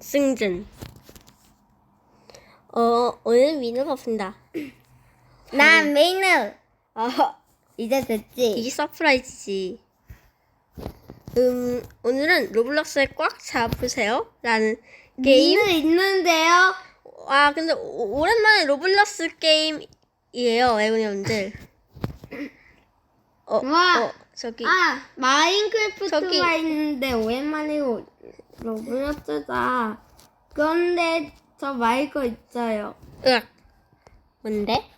승진. 어, 오늘 민우가 없습니다. 난 민우. 아, 이제 됐지? 이게 서프라이즈지. 음, 오늘은 로블록스에 꽉 잡으세요. 라는 게임. 민우 있는데요? 아, 근데 오, 오랜만에 로블록스 게임이에요, 애고님들. 어, 와. 어, 저기. 아, 마인크래프트가 저기. 있는데 오랜만에 오- 로블록스다. 그런데 저 마이크 있어요. 으악. 뭔데?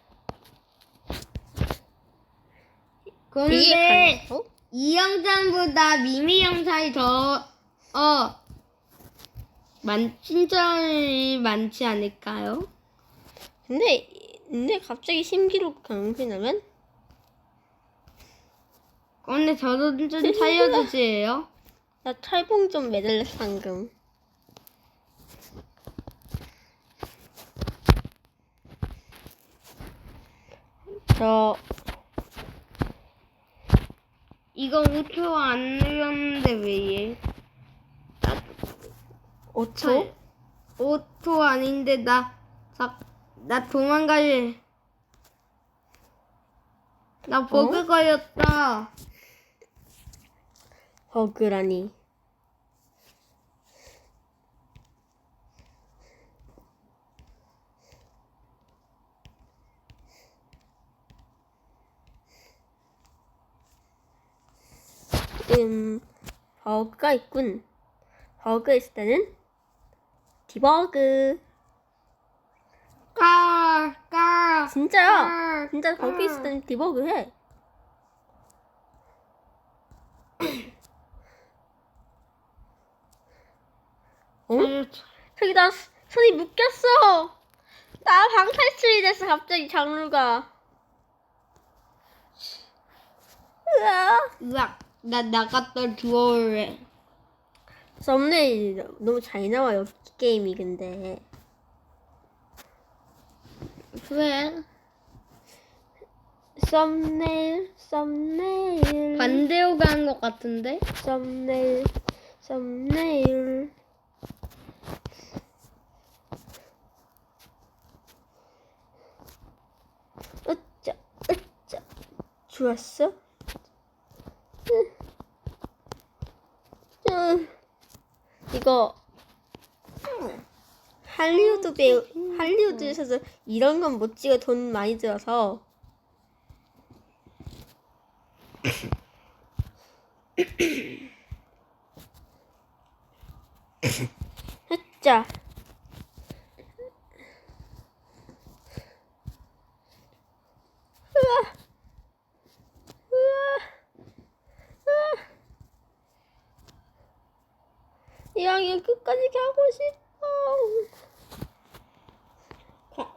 그런데 이게 어? 이 영상보다 미미 영상이 더, 어, 많, 신청이 많지 않을까요? 근데, 근데 갑자기 신기록 강신하면? 근데 저도 좀 살려주세요. 나 철봉 좀 매달렸어, 방금. 저, 이거 5초 안 눌렀는데 왜 얘? 5초? 5초 아닌데 나, 자, 나 도망갈래. 나 버그 어? 걸렸다. 버그라니. 음, 버그가 있군. 버그 있을 때는 디버그. 까, 까. 진짜야. 진짜 버그 있을 때는 디버그 해. 어? 저기 나 스- 손이 묶였어. 나 방탈출이 됐어 갑자기 장르가. 으아. 으악, 나 나갔다 들어올래. 썸네일 너무 잘 나와요 게임이 근데. 왜? 썸네일 썸네일 반대로 가는 것 같은데? 썸네일 썸네일. 으짜 으짜 좋았어? 이거 할리우드 배우 할리우드에서도 이런 건 못 찍어. 돈 많이 들어서 으짜 으아 으아 으아 이왕이 끝까지 가고 싶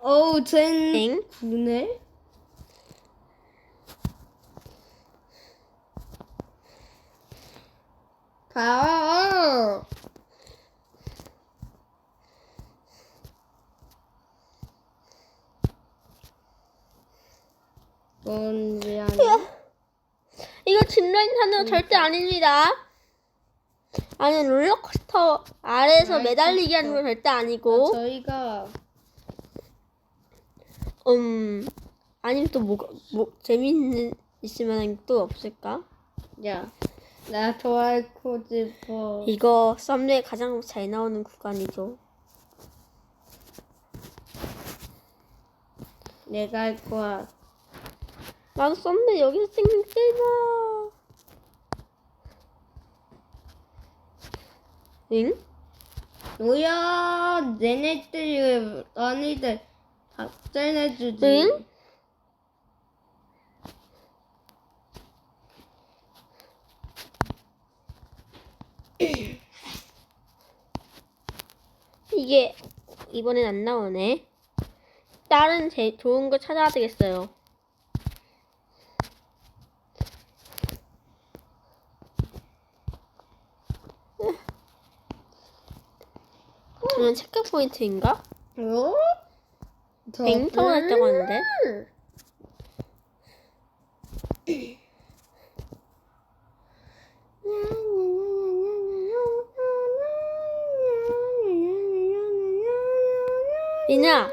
어 어우, 쟨 엥? 구네? 가. 뭔지 아니? 이거 타는 거 절대 아닙니다. 아니 롤러코스터 아래에서 아이, 매달리기 하는 거 절대 아니고 저희가 음 아니면 또 뭐가 뭐 재밌는 게또 없을까? 야, 나 좋아하고 싶어. 이거 썸네일 가장 잘 나오는 구간이죠. 내가 할 거야. 나도 썸네일 여기서 찍는 게임아. 응? 뭐야, 내네들이 너희들 답변해주지. 응? 이게 이번엔 안 나오네. 다른 제 좋은 거 찾아야 되겠어요. 저는 체크 포인트인가? 어? 100m 했다고 하는데. 민아,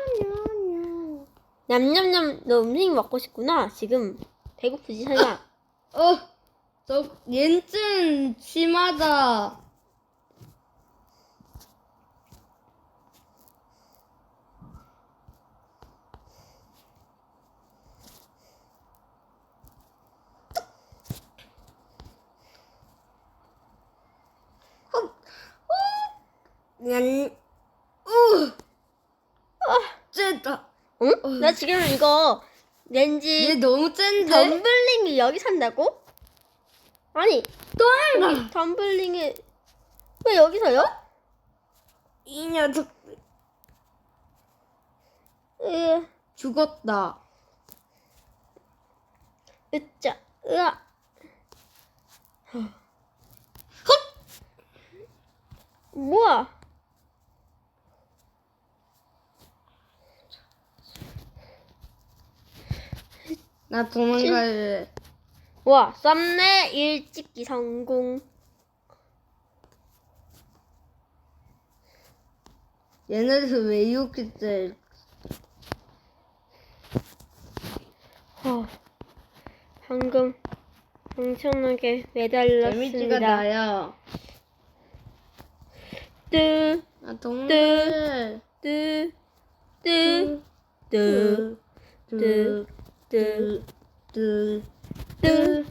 냠냠냠, 너 음식 먹고 싶구나. 지금 배고프지, 설마? 어, 저 얘는 심하다. 난, 우, 아, 쨌다. 응? 나 지금 이거 얘 왠지 너무 짠데? 덤블링이 여기 산다고? 아니, 또 덤블링이 왜 여기서요? 이 녀석 으, 죽었다. 으짜, 으아. 뭐야? 나 도망갈래. 와, 썸네 일 찍기 성공. 얘네들 왜 이렇게 세? 어, 방금 엄청나게 데미지가 매달렸습니다. 나야. 뜨, 나 도망갈래. 뜨, 뜨, 뜨, 뜨, 뜨, 뜨, 뜨,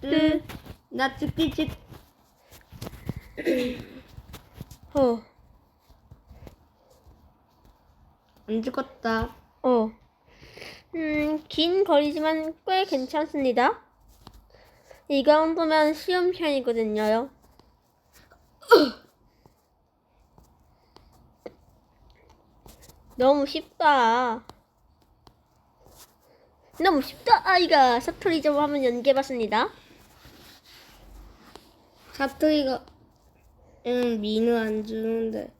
뜨. 나 죽기 직. 어, 안 죽었다. 어. 음, 긴 거리지만 꽤 괜찮습니다. 이 정도면 쉬운 편이거든요. 너무 쉽다. 너무 쉽다. 아이가 사투리 좀 한번 연기해봤습니다. 사투리가 응 민우 안 주는데.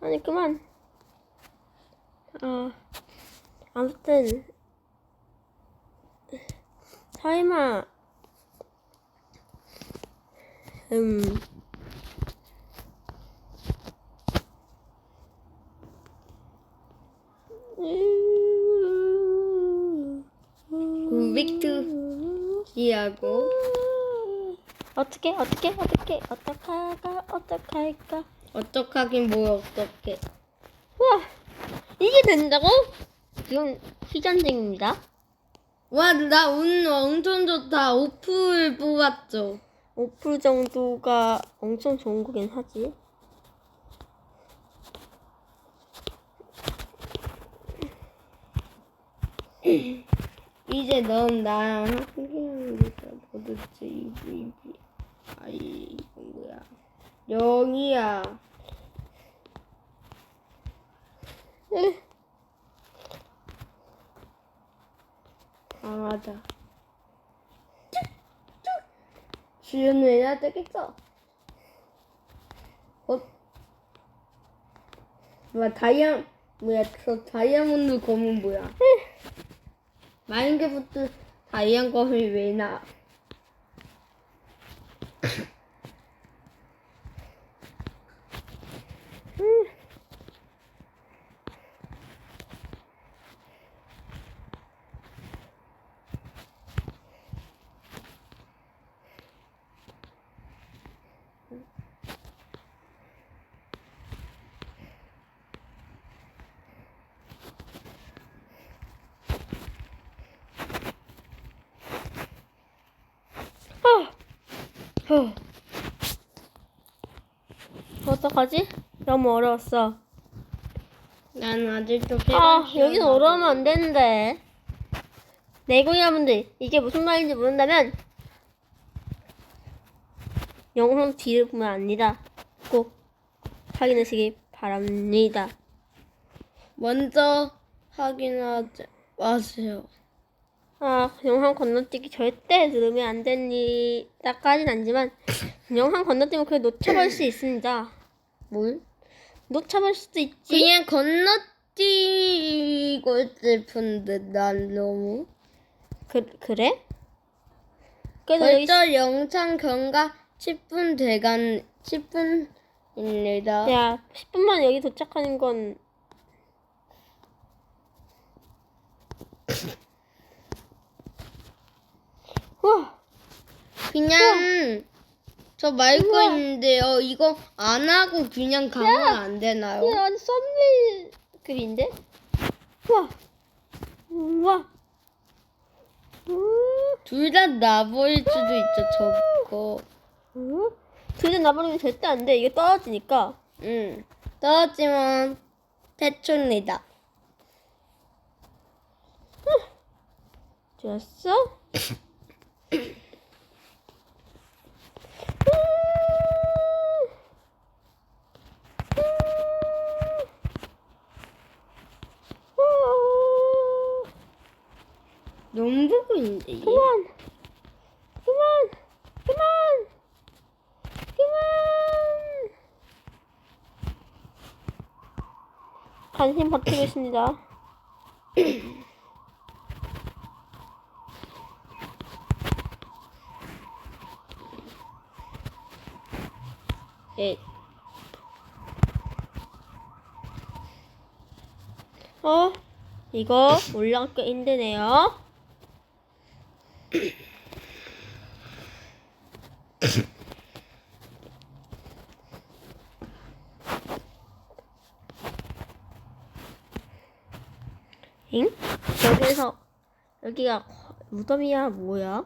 아니 그만. 아 아무튼 설마 음 빅트 기 하고 어떻게 어떻게 어떻게 어떡할까 어떡할까 어떡하긴 뭘 어떡해. 우와 이게 된다고? 지금 희전쟁입니다. 와, 나 운 엄청 좋다. 오플 뽑았죠. 5% 정도가 엄청 좋은 거긴 하지. 이제 넌 나랑 함께하니까 도대체 이브 이브 아이 이거 뭐야. 영이야. 으, 강하다. 주연은 해야 되겠어. 어? 뭐야 다이아 뭐야 저 다이아몬드 검은 뭐야 마인크래프트 다이아 검이 왜 나? 어. 어. 어떡하지? 너무 어려웠어. 난 아직도 아, 여기서 어려우면 안 되는데. 내고야분들 이게 무슨 말인지 모른다면 영상 뒤를 보면 압니다. 꼭 확인하시기 바랍니다. 먼저 확인하지 마세요. 아, 영상 건너뛰기 절대 누르면 안 됩니다까진 아니지만 영상 건너뛰면 그걸 놓쳐볼 수 있습니다. 뭘? 놓쳐볼 수도 있지. 그냥 건너뛰고 싶은데 난 너무 그, 그래? 그래도 여기 벌써 영상 경과 10분 돼간 10분입니다. 야 10분 만에 여기 도착하는 건 우와 그냥 저 마이크 우와. 있는데요. 이거 안 하고 그냥 가면 안 되나요? 아주 썸네일 글인데? 우와 우와 둘 다 나버릴 수도 있죠. 저거. 둘다 나버리면 절대 안 돼. 이게 떨어지니까. 응. 떨어지면 태초입니다. 좋았어? 너무 보고 있는데 이게. 그만! 그만! 그만! 그만! 관심 버티고 있습니다. 예. 어? 이거 올라가기 꽤 힘드네요. 잉? 여기서 여기가 무덤이야 뭐야?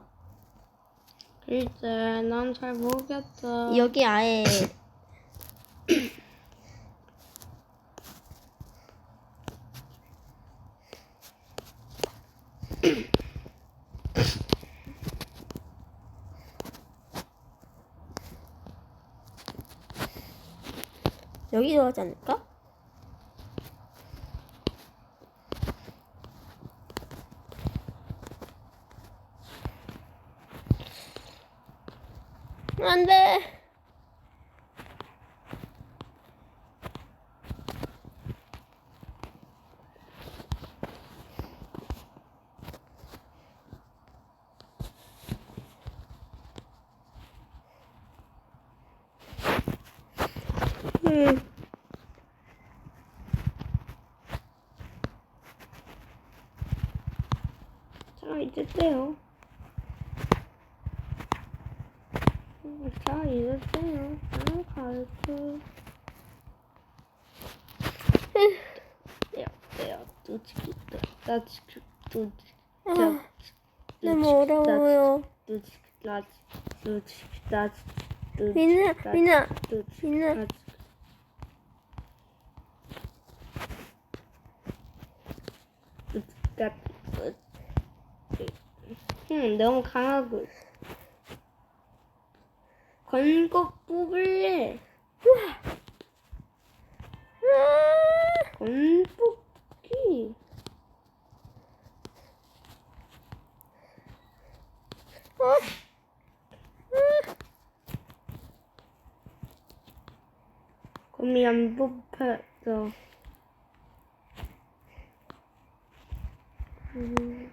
글쎄, 난 잘 모르겠어. 여기 아예 여기 들어가지 않을까? 안 돼. 음. 떼요. 자, 이제 떼요. 아, 가르쳐. 떼요. 뚜치기, 따치기, 뚜치기, 아, 너무 어려워요. 따치, 뚜치기, 따치, 뚜치기, 민아, 민아, 민아. 따치. 뚜치기, 따치, 뚜치기. 응, 너무 강하고. 건거 뽑을래. 아, 건 뽑기. 어? 거미 안 뽑혀서. 음.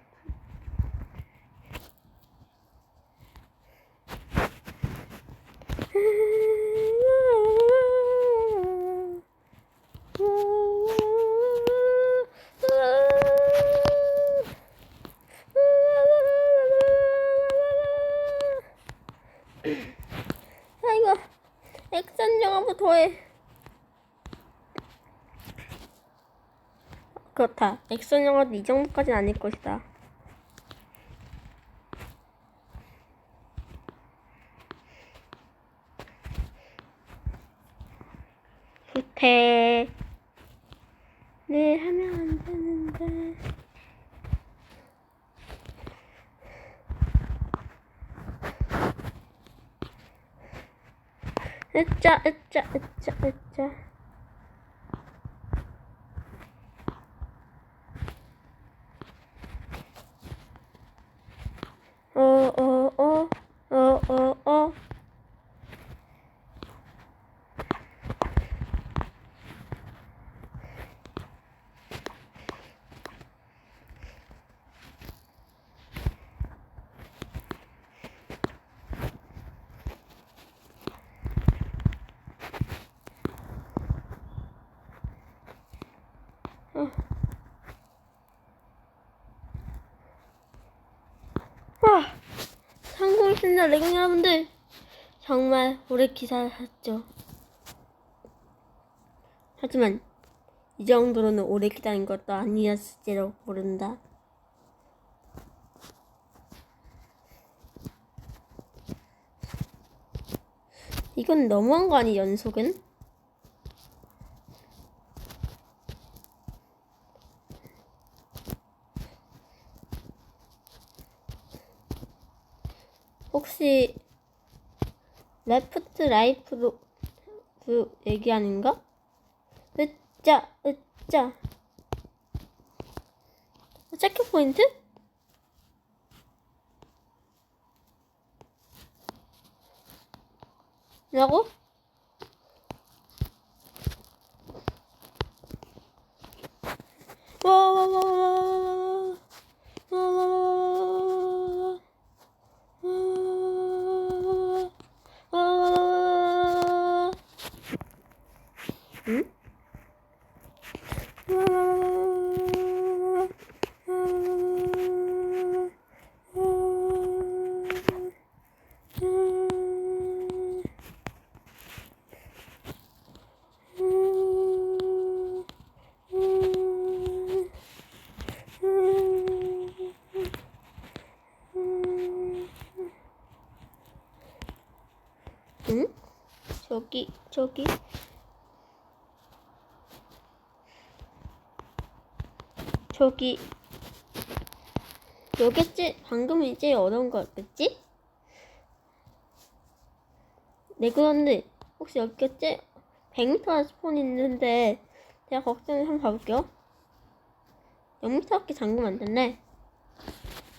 아 이거 액션 영화부터 더해. 그렇다. 액션 영화도 이 정도까지는 아닐 것이다. 후퇴. 네, 하면 안 되는데. 으짜, 으짜, 으짜, 으짜. 어, 어, 어, 어, 어, 어. 진짜 레깅 여러분들 정말 오래 기다렸죠. 하지만 이 정도로는 오래 기다린 것도 아니었을지도 모른다. 이건 너무한 거 아니 연속은? 혹시 레프트 라이프로 그 얘기하는가? 으짜 으짜 체크 포인트? 라고? Mm-hmm. 저기 여겠지? 방금 이제 어려운 거였겠지? 네 그런데 혹시 여겠지? 100m 스폰 있는데 제가 걱정해서 한번 가볼게요 0m밖에 잠그면 안 됐네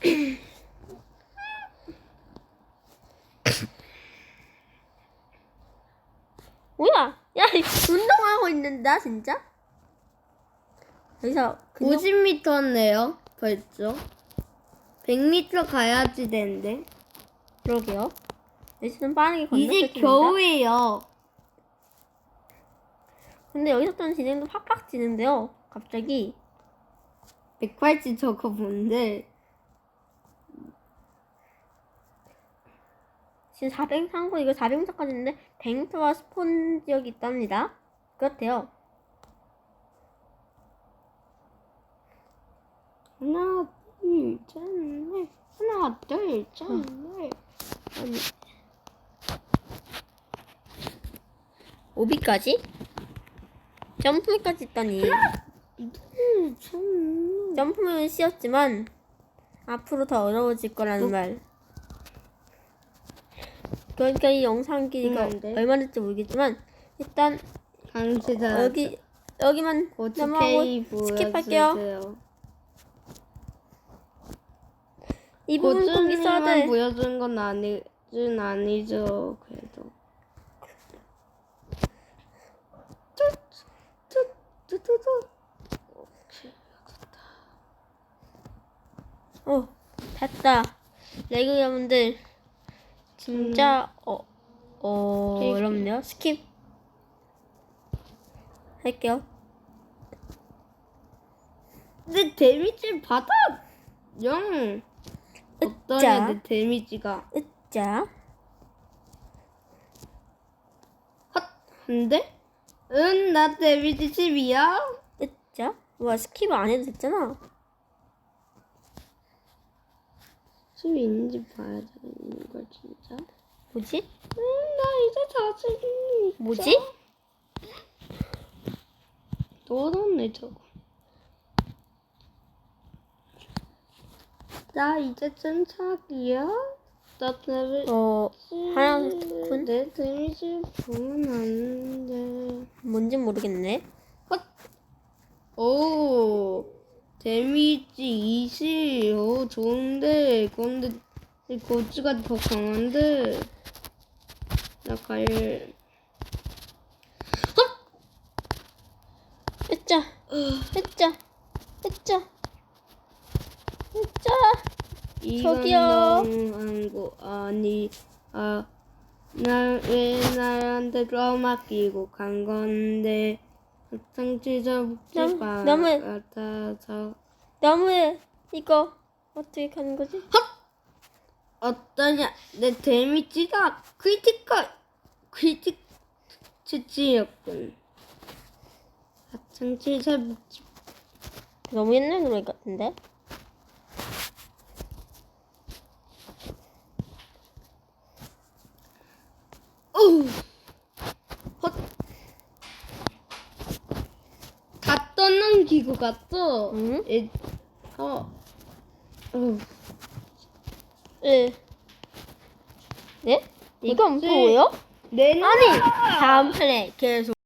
뭐야? 야, 운동하고 있는다, 진짜? 여기서 그냥 50m네요. 벌써. 100m 가야지 되는데. 그러게요. 열심히 빠르게 이제 건너겠습니다. 겨우예요. 근데 여기서부터는 진행도 팍팍 지는데요. 갑자기 180 저거 뭔데? 지금 400 상고 이거 400m까지 있는데 100m와 스폰 지역이 있답니다. 그렇대요. 하나, 둘, 셋, 넷. 하나, 둘, 셋, 넷. 아니. 5비까지? 점프까지 있다니. 둘, 셋, 넷. 점프는 쉬웠지만 앞으로 더 어려워질 거라는 어? 말. 그러니까 이 영상 길이가 음, 안 돼. 얼마 될지 모르겠지만 일단. 여기 여기만 넘어가고 스킵할게요. 보여주세요. 이 부분 꼭 있어야. 보여준 건 아니준 아니죠. 그래도. 뚜뚜뚜뚜. 어 됐다. 레고 여러분들 진짜 어, 어 케이크. 어렵네요. 스킵 할게요. 내 데미지 받아. 영. 으짜. 내 데미지가. 으짜 헛. 한 대? 응, 나 데미지 10이야. 으짜 와 스킵 안 해도 됐잖아. 10이 있는지 봐야 되는 걸 진짜. 뭐지? 응, 나 이제 자신. 뭐지? 너었네 저거. 나 이제 cen착이야? 나 데미 어 하얀 스푼 내 데미지 보면 안 돼. 뭔진 모르겠네. 오 데미지 20. 오 좋은데 그런데 이 고추가 더 강한데 나 갈. 으짜 으짜 으짜 이건 저기요. 거 아니 아. 나왜 나한테 떠맡기고 간 건데 묵지 너무- 마 너무- 같아서 나무에 이거 어떻게 가는 거지? 어떠냐? 내 데미지가 크리티컬 크리티 치치였군. 하찮게 잘 먹지. 너무 옛날 노래 같은데? 어우. 헛. 다 떠넘기고 갔어. 응? 에, 어. 어. 예. 네? 이건? 뭐예요? 내 아니 다음 판에 계속